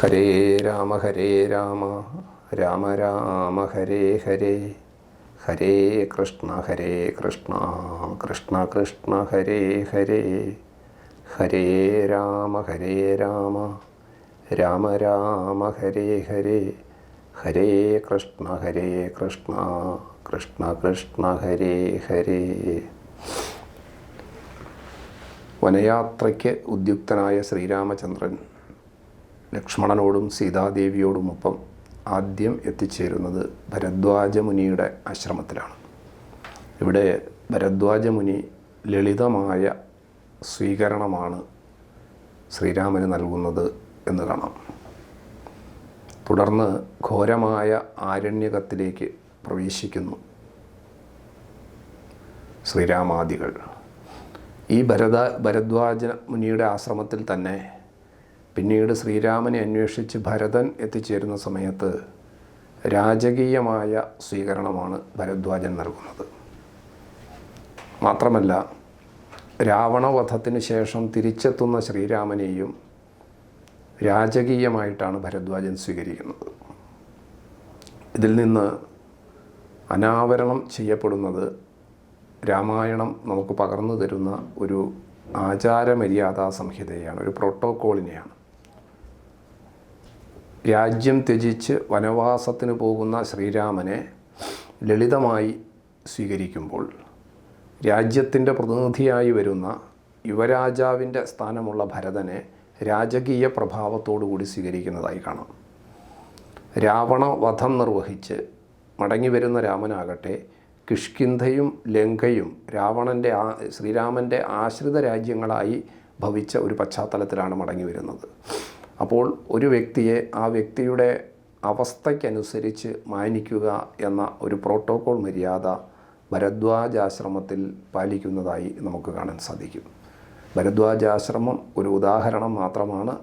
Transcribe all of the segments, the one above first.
ഹരേ രാമ ഹരേ രാമ രാമ രാമ ഹരേ ഹരേ ഹരേ കൃഷ്ണ ഹരേ കൃഷ്ണ കൃഷ്ണ കൃഷ്ണ ഹരേ ഹരേ ഹരേ രാമ ഹരേ രാമ രാമ രാമ ഹരേ ഹരേ ഹരേ കൃഷ്ണ ഹരേ കൃഷ്ണ കൃഷ്ണ കൃഷ്ണ ഹരേ ഹരേ. വനയാത്രയ്ക്ക് ഉദ്യുക്തനായ ശ്രീരാമചന്ദ്രൻ ലക്ഷ്മണനോടും സീതാദേവിയോടുമൊപ്പം ആദ്യം എത്തിച്ചേരുന്നത് ഭരദ്വാജ മുനിയുടെ ആശ്രമത്തിലാണ്. ഇവിടെ ഭരദ്വാജ മുനി ലളിതമായ സ്വീകരണമാണ് ശ്രീരാമന് നൽകുന്നത് എന്ന് കാണാം. തുടർന്ന് ഘോരമായ ആരണ്യകത്തിലേക്ക് പ്രവേശിക്കുന്നു ശ്രീരാമാദികൾ. ഈ ഭരത ഭരദ്വാജ മുനിയുടെ ആശ്രമത്തിൽ തന്നെ പിന്നീട് ശ്രീരാമനെ അന്വേഷിച്ച് ഭരതൻ എത്തിച്ചേരുന്ന സമയത്ത് രാജകീയമായ സ്വീകരണമാണ് ഭരദ്വാജൻ നൽകുന്നത്. മാത്രമല്ല രാവണവധത്തിന് ശേഷം തിരിച്ചെത്തുന്ന ശ്രീരാമനെയും രാജകീയമായിട്ടാണ് ഭരദ്വാജൻ സ്വീകരിക്കുന്നത്. ഇതിൽ നിന്ന് അനാവരണം ചെയ്യപ്പെടുന്നത് രാമായണം നമുക്ക് പകർന്നു തരുന്ന ഒരു ആചാരമര്യാദാ സംഹിതയാണ് ഒരു പ്രോട്ടോക്കോളിനെയാണ്. രാജ്യം ത്യജിച്ച് വനവാസത്തിന് പോകുന്ന ശ്രീരാമനെ ലളിതമായി സ്വീകരിക്കുമ്പോൾ രാജ്യത്തിന്റെ പ്രതിനിധിയായി വരുന്ന യുവരാജാവിന്റെ സ്ഥാനമുള്ള ഭരതനെ രാജകീയ പ്രഭാവത്തോടുകൂടി സ്വീകരിക്കുന്നതായി കാണാം. രാവണ വധം നിർവഹിച്ച് മടങ്ങി വരുന്ന രാമനാകട്ടെ കിഷ്കിന്ധയും ലങ്കയും രാവണന്റെ ആ ശ്രീരാമന്റെ ആശ്രിത രാജ്യങ്ങളായി ഭവിച്ച ഒരു പശ്ചാത്തലത്തിലാണ് മടങ്ങി വരുന്നത്. അപ്പോൾ ഒരു വ്യക്തിയെ ആ വ്യക്തിയുടെ അവസ്ഥയ്ക്കനുസരിച്ച് മാനിക്കുക എന്ന ഒരു പ്രോട്ടോകോൾ മര്യാദ ഭരദ്വാജാശ്രമത്തിൽ പാലിക്കുന്നതായി നമുക്ക് കാണാൻ സാധിക്കും. ഭരദ്വാജാശ്രമം ഒരു ഉദാഹരണം മാത്രമാണ്.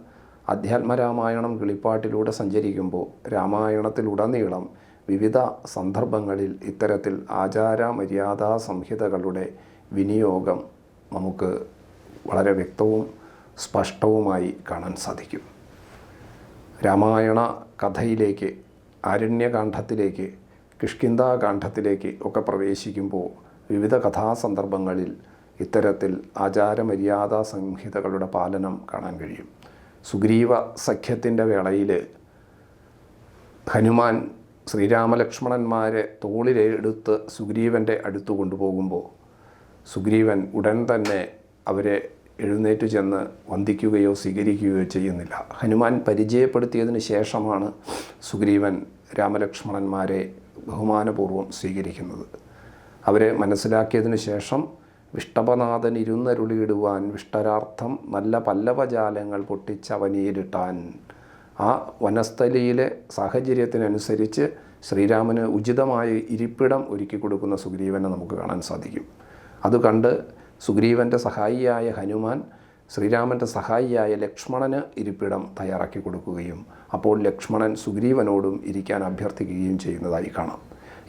അധ്യാത്മരാമായണം കിളിപ്പാട്ടിലൂടെ സഞ്ചരിക്കുമ്പോൾ രാമായണത്തിലുടനീളം വിവിധ സന്ദർഭങ്ങളിൽ ഇത്തരത്തിൽ ആചാര മര്യാദാ സംഹിതകളുടെ വിനിയോഗം നമുക്ക് വളരെ വ്യക്തവും സ്പഷ്ടവുമായി കാണാൻ സാധിക്കും. രാമായണ കഥയിലേക്ക് ആരണ്യകാന്ഡത്തിലേക്ക് കിഷ്കിന്താകാന്ഡത്തിലേക്ക് ഒക്കെ പ്രവേശിക്കുമ്പോൾ വിവിധ കഥാസന്ദർഭങ്ങളിൽ ഇത്തരത്തിൽ ആചാരമര്യാദാ സംഹിതകളുടെ പാലനം കാണാൻ കഴിയും. സുഗ്രീവ സഖ്യത്തിന്റെ വേളയിൽ ഹനുമാൻ ശ്രീരാമലക്ഷ്മണന്മാരെ തോളിലെടുത്ത് സുഗ്രീവന്റെ അടുത്ത് കൊണ്ടുപോകുമ്പോൾ സുഗ്രീവൻ ഉടൻ തന്നെ അവരെ എഴുന്നേറ്റ് ചെന്ന് വന്ദിക്കുകയോ സ്വീകരിക്കുകയോ ചെയ്യുന്നില്ല. ഹനുമാൻ പരിചയപ്പെടുത്തിയതിന് ശേഷമാണ് സുഗ്രീവൻ രാമലക്ഷ്മണന്മാരെ ബഹുമാനപൂർവം സ്വീകരിക്കുന്നത്. അവരെ മനസ്സിലാക്കിയതിന് ശേഷം വിഷ്ടപനാഥൻ ഇരുന്നരുളിയിടുവാൻ വിഷ്ടരാർത്ഥം നല്ല പല്ലവജാലങ്ങൾ പൊട്ടിച്ചവനീരിട്ടാൻ ആ വനസ്ഥലിയിലെ സാഹചര്യത്തിനനുസരിച്ച് ശ്രീരാമന് ഉചിതമായ ഇരിപ്പിടം ഒരുക്കി കൊടുക്കുന്ന സുഗ്രീവനെ നമുക്ക് കാണാൻ സാധിക്കും. അത് കണ്ട് സുഗ്രീവന്റെ സഹായിയായ ഹനുമാൻ ശ്രീരാമന്റെ സഹായിയായ ലക്ഷ്മണന് ഇരിപ്പിടം തയ്യാറാക്കി കൊടുക്കുകയും അപ്പോൾ ലക്ഷ്മണൻ സുഗ്രീവനോടും ഇരിക്കാൻ അഭ്യർത്ഥിക്കുകയും ചെയ്യുന്നതായി കാണാം.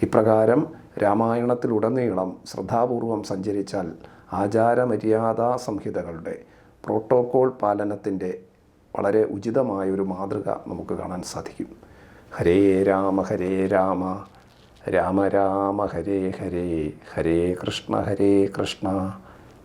ഇപ്രകാരം രാമായണത്തിലുടനീളം ശ്രദ്ധാപൂർവം സഞ്ചരിച്ചാൽ ആചാരമര്യാദാ സംഹിതകളുടെ പ്രോട്ടോകോൾ പാലനത്തിന്റെ വളരെ ഉചിതമായൊരു മാതൃക നമുക്ക് കാണാൻ സാധിക്കും. ഹരേ രാമ ഹരേ രാമ. രാമ രാമ ഹരേ ഹരേ. ഹരേ കൃഷ്ണ ഹരേ കൃഷ്ണ.